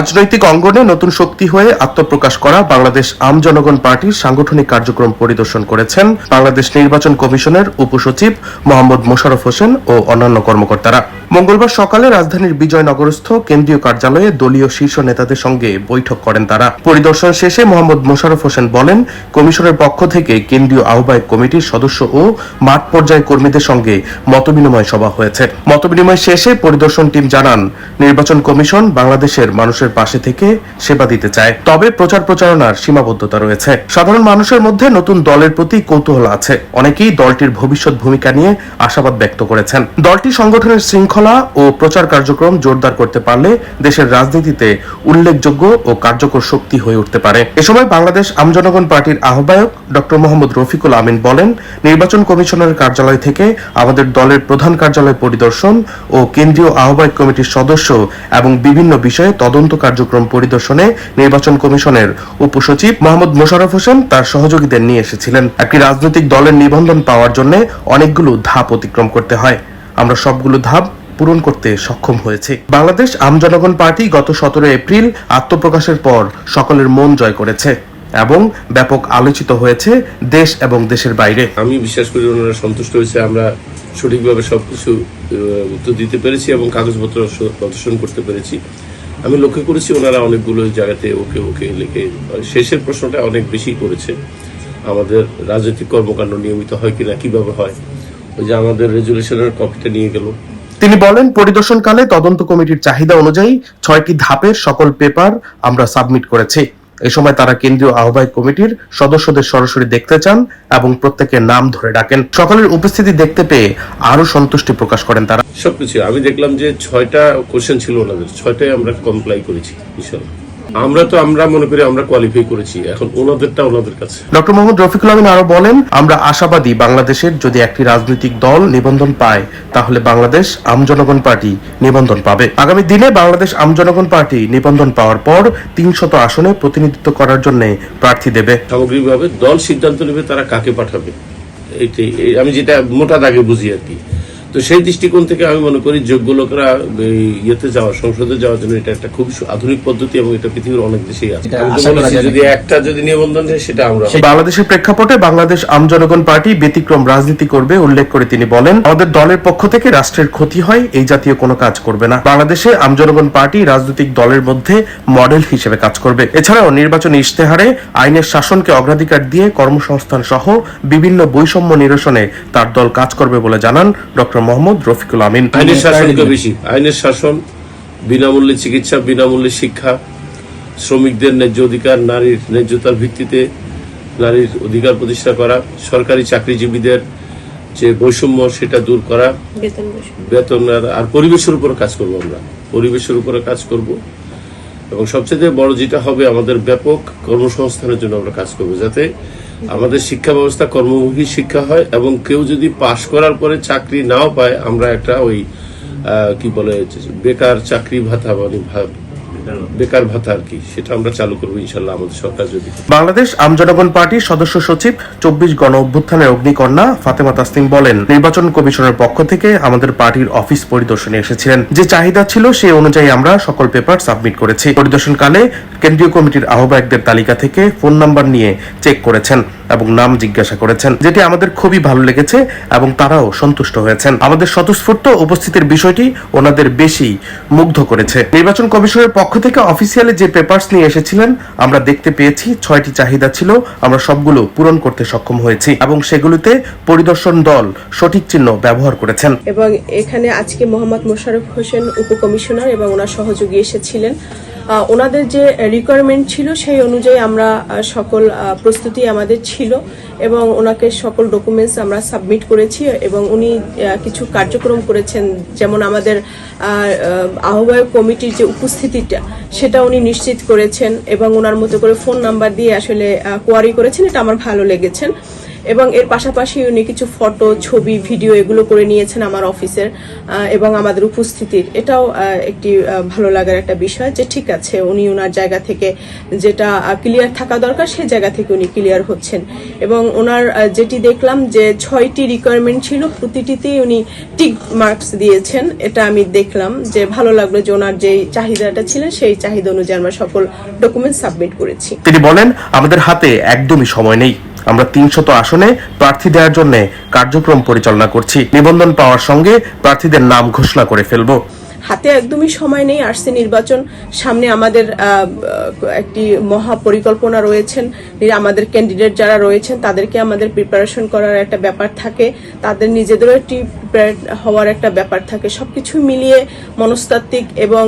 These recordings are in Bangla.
রাজনৈতিক অঙ্গনে নতুন শক্তি হয়ে আত্মপ্রকাশ করা বাংলাদেশ আম জনগণ পার্টির সাংগঠনিক কার্যক্রম পরিদর্শন করেছেন বাংলাদেশ নির্বাচন কমিশনের উপসচিব মোহাম্মদ মোশারফ হোসেন ও অন্যান্য কর্মকর্তারা। মঙ্গলবার সকালে রাজধানীর বিজয়নগরস্থ কেন্দ্রীয় কার্যালয়ে দলীয় শীর্ষ নেতাদের সঙ্গে বৈঠক করেন তারা। পরিদর্শন শেষে মোহাম্মদ মোশাররফ হোসেন বলেন, কমিশনের পক্ষ থেকে কেন্দ্রীয় আহ্বায়ক কমিটির সদস্য ও মাঠ পর্যায়ে কর্মীদের সঙ্গে মতবিনিময় সভা হয়েছে। মতবিনিময় শেষে পরিদর্শন টিম জানান, নির্বাচন কমিশন বাংলাদেশের মানুষের পাশে থেকে সেবা দিতে চায়, তবে প্রচার প্রচারণার সীমাবদ্ধতা রয়েছে। সাধারণ মানুষের মধ্যে নতুন দলের প্রতি কৌতূহল আছে। অনেকেই দলটির ভবিষ্যৎ ভূমিকা নিয়ে আশাবাদ ব্যক্ত করেছেন। দলটি সংগঠনের শৃঙ্খলা ও প্রচার কার্যক্রম জোরদার করতে পারলে দেশের রাজনীতিতে উল্লেখযোগ্য ও কার্যকর শক্তি হয়ে উঠতে পারে। এ সময় বাংলাদেশ আমজনগণ পার্টির আহ্বায়ক ডক্টর মোহাম্মদ রফিকুল আমিন বলেন, নির্বাচন কমিশনের কার্যালয় থেকে আমাদের দলের প্রধান কার্যালয় পরিদর্শন ও কেন্দ্রীয় আহ্বায়ক কমিটির সদস্য এবং বিভিন্ন বিষয়ে তদন্ত কার্যক্রম পরিদর্শনে নির্বাচন কমিশনের উপসচিব মোহাম্মদ মোশারফ হোসেন তার সহযোগীদের নিয়ে এসেছিলেন। একটি রাজনৈতিক দলের নিবন্ধন পাওয়ার জন্য অনেকগুলো ধাপ অতিক্রম করতে হয়। আমরা সবগুলো ধাপ পূরণ করতে সক্ষম হয়েছে। বাংলাদেশ আম জনগণ পার্টি গত সতেরো এপ্রিল আত্মপ্রকাশের পর সকলের মন জয় করেছে এবং ব্যাপক আলোচিত হয়েছে দেশ এবং দেশের বাইরে। আমি বিশ্বাস করি ওনারা সন্তুষ্ট হয়েছে, আমরা সঠিকভাবে সবকিছু উত্তর দিতে পেরেছি এবং কাগজপত্র প্রদর্শন করতে পেরেছি। আমি লক্ষ্য করেছি ওনারা অনেকগুলো জায়গাতে ওকে ওকে লিখে শেষের প্রশ্নটা অনেক বেশি করেছে। আমাদের রাজনৈতিক কর্মকাণ্ড নিয়মিত হয় কিনা, কীভাবে হয়? ওই যে আমাদের রেজুলেশনের কপিটা নিয়ে গেল। তিনি বলেন, পরিদর্শনকালে তদন্ত কমিটির চাহিদা অনুযায়ী ছয়টি ধাপের সকল পেপার আমরা সাবমিট করেছি। এ সময় তারা কেন্দ্রীয় আহ্বায়ক কমিটির সদস্যদের সরাসরি দেখতে চান এবং প্রত্যেকের নাম ধরে ডাকেন। সকলের উপস্থিতি দেখতে পেয়ে আরও সন্তুষ্টি প্রকাশ করেন তারা। সবকিছু। আমি দেখলাম যে ছয়টা কোশ্চেন ছিল ওনাদের। ছয়টাই আমরা কমপ্লাই করেছি ইনশাল্লাহ আমরা তো আমরা মনে করি আমরা কোয়ালিফাই করেছি। এখন ওনাদেরটা ওনাদের কাছে। ডক্টর মোহাম্মদ রফিকুল আমিন আরও বলেন আমরা আশাবাদী বাংলাদেশের যদি একটি রাজনৈতিক দল নিবন্ধন পায় তাহলে বাংলাদেশ আমজনগণ পার্টি নিবন্ধন পাবে। আগামী দিনে বাংলাদেশ আমজনগণ পার্টি নিবন্ধন পাওয়ার পর তিনশত আসনে প্রতিনিধিত্ব করার জন্য প্রার্থী দেবে। সামগ্রিকভাবে দল সিদ্ধান্ত নেবে তারা কাকে পাঠাবে। এই- আমি যেটা মোটা দাগে বুঝি আর কি। তো সেই দৃষ্টিকোণ থেকে আমি মনে করি যোগ্য লোকেরা এই ইয়েতে যাওয়া সংসদে যাওয়ার জন্য এটা একটা খুব আধুনিক পদ্ধতি এবং এটা পৃথিবীর অনেক দেশেই আছে। আমি যদি একটা যদি নিবন্ধন দেয় সেটা আমরা বাংলাদেশের প্রেক্ষাপটে বাংলাদেশ আমজনগণ পার্টি ব্যতিক্রম রাজনীতি করবে উল্লেখ করে তিনি বলেন আমাদের দলের পক্ষ থেকে রাষ্ট্রের ক্ষতি হয় এই জাতীয় কোনো কাজ করবে না। বাংলাদেশে আম জনগণ পার্টি রাজনৈতিক দলের মধ্যে মডেল হিসেবে কাজ করবে। এছাড়াও নির্বাচনী ইশতেহারে আইনের শাসনকে অগ্রাধিকার দিয়ে কর্মসংস্থান সহ বিভিন্ন বৈষম্য নিরসনে তার দল কাজ করবে বলে জানান ডক্টর মোহাম্মদ রফিকুল আমিন। আইনের শাসনকে বেশি। আইনের শাসন বিনামূল্যে চিকিৎসা বিনামূল্যে শিক্ষা শ্রমিকদের ন্যায্য অধিকার নারীর ন্যায্যতার ভিত্তিতে নারীর অধিকার প্রতিষ্ঠা করা সরকারি চাকরিজীবীদের যে বৈষম্য সেটা দূর করা বেতন আর পরিবেশের উপরে কাজ করব আমরা। পরিবেশের উপরে কাজ করব। এবং সবচেয়ে বড় যেটা হবে আমাদের ব্যাপক কর্মসংস্থানের জন্য আমরা কাজ করব যাতে আমাদের শিক্ষা ব্যবস্থা, কর্মমুখী শিক্ষা হয় এবং কেউ যদি পাশ করার পরে চাকরি নাও পায়, আমরা একটা ওই কি বলে, বেকার চাকরি ভাতা মানে বেকার ভাতা আর কি, সেটা আমরা চালু করব ইনশাল্লাহ আমাদের সরকার যদি বাংলাদেশ আমজনগণ পার্টির সদস্য সচিব, চব্বিশ গণ অভ্যুত্থানের অগ্নিকন্যা ফাতেমা তাসনিম বলেন, নির্বাচন কমিশনের পক্ষ থেকে আমাদের পার্টির অফিস পরিদর্শনে এসেছিলেন। যে চাহিদা ছিল সেই অনুযায়ী আমরা সকল পেপার সাবমিট করেছি। পরিদর্শনকালে কেন্দ্রীয় কমিটির আহ্বায়কদের তালিকা থেকে ফোন নাম্বার নিয়ে চেক করেছেন। এবং নাম জিজ্ঞাসা করেছেন, যেটি আমাদের খুবই ভালো লেগেছে এবং তারাও সন্তুষ্ট হয়েছেন। আমাদের স্বতঃস্ফূর্ত উপস্থিতির বিষয়টি ওনাদের বেশি মুগ্ধ করেছে। নির্বাচন কমিশনের পক্ষ থেকে অফিসিয়ালি যে পেপারস নিয়ে এসেছিলেন, আমরা দেখতে পেয়েছি ছয়টি চাহিদা ছিল, আমরা সবগুলো পূরণ করতে সক্ষম হয়েছি এবং সেগুলিতে পরিদর্শন দল সঠিক চিহ্ন ব্যবহার করেছেন। এবং এখানে আজকে মোহাম্মদ মোশারফ হোসেন উপকমিশনার এবং ওনার সহযোগী এসেছিলেন। ওনাদের যে রিকোয়ারমেন্ট ছিল সেই অনুযায়ী আমরা সকল প্রস্তুতি আমাদের ছিল এবং ওনাকে সকল ডকুমেন্টস আমরা সাবমিট করেছি এবং উনি কিছু কার্যক্রম করেছেন। যেমন আমাদের আহ, আহ, আহ্বায়ক কমিটির যে উপস্থিতিটা সেটা উনি নিশ্চিত করেছেন এবং ওনার মতো করে ফোন নাম্বার দিয়ে আসলে কোয়ারি করেছেন। এটা আমার ভালো লেগেছেন এবং এর পাশাপাশি উনি কিছু ফটো, ছবি, ভিডিও এগুলো করে নিয়েছেন আমার অফিসের এবং আমাদের উপস্থিতির। এটাও একটি ভালো লাগার একটা বিষয় যে ঠিক আছে, উনি ওনার জায়গা থেকে যেটা ক্লিয়ার থাকা দরকার সেই জায়গা থেকে উনি ক্লিয়ার হচ্ছেন। এবং ওনার যেটি দেখলাম যে ছয়টি রিকোয়ারমেন্ট ছিল, প্রতিটিতেই উনি টিক মার্কস দিয়েছেন। এটা আমি দেখলাম যে ভালো লাগল যে ওনার যে চাহিদাটা ছিলেন, সেই চাহিদা অনুযায়ী আমরা সকল ডকুমেন্ট সাবমিট করেছি। তিনি বলেন, আমাদের হাতে একদমই সময় নেই। আমরা তিনশত আসনে প্রার্থী দেওয়ার জন্য কার্যক্রম পরিচালনা করছি। নিবন্ধন পাওয়ার সঙ্গে প্রার্থীদের নাম ঘোষণা করে ফেলব। হাতে একদমই সময় নেই, আসছে নির্বাচন, সামনে আমাদের একটি মহা পরিকল্পনা রয়েছেন আমাদের ক্যান্ডিডেট যারা রয়েছেন, তাদেরকে আমাদের প্রিপারেশন করার একটা ব্যাপার থাকে, তাদের নিজেদেরও একটি হওয়ার একটা ব্যাপার থাকে। সবকিছু মিলিয়ে মনস্তাত্ত্বিক এবং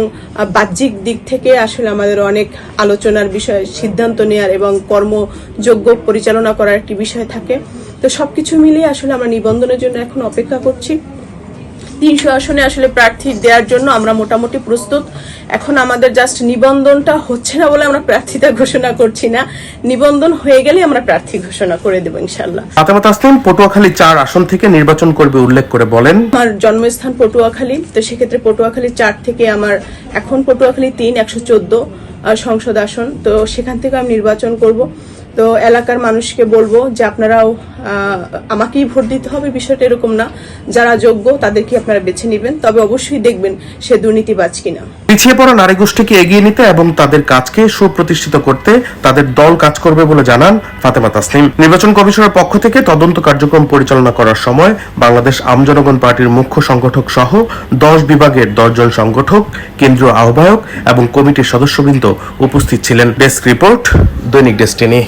বাহ্যিক দিক থেকে আসলে আমাদের অনেক আলোচনার বিষয়, সিদ্ধান্ত নেওয়ার এবং কর্মযোগ্য পরিচালনা করার একটি বিষয় থাকে। তো সবকিছু মিলিয়ে আসলে আমরা নিবন্ধনের জন্য এখন অপেক্ষা করছি। তিনশো আসনে আসলে প্রার্থী দেওয়ার জন্য আমরা মোটামুটি প্রস্তুত। এখন আমাদের জাস্ট নিবন্ধনটা হচ্ছে না বলে আমরা প্রার্থীতা ঘোষণা করছি না। নিবন্ধন হয়ে গেলে আমরা প্রার্থী ঘোষণা করে দেবো ইনশাল্লাহ তাসলিম পটুয়াখালী চার আসন থেকে নির্বাচন করবে উল্লেখ করে বলেন। আমার জন্মস্থান পটুয়াখালী তো সেক্ষেত্রে পটুয়াখালী চার থেকে আমার এখন পটুয়াখালী তিন একশো চোদ্দ সংসদ আসন। তো সেখান থেকে আমি নির্বাচন করব। তো এলাকার মানুষকে বলব যে আপনারাও আমাকেই ভোট দিতে হবে, বিষয়টা এরকম না। যারা যোগ্য, তাদেরকে আপনারা বেছে নেবেন। তবে অবশ্যই দেখবেন সে দুর্নীতিবাজ কিনা। পিছিয়ে পড়া নারী গোষ্ঠীকে এগিয়ে নিতে এবং তাদের কাজকে সুপ্রতিষ্ঠিত করতে তাদের দল কাজ করবে বলে জানান ফাতেমা তাসলিম নির্বাচন কমিশনের পক্ষ থেকে তদন্ত কার্যক্রম পরিচালনা করার সময় বাংলাদেশ আমজনগণ পার্টির মুখ্য সংগঠক সহ দশ বিভাগের দশজন সংগঠক, কেন্দ্রীয় আহ্বায়ক এবং কমিটির সদস্যবৃন্দ উপস্থিত ছিলেন। Desk report, Dainik Destiny.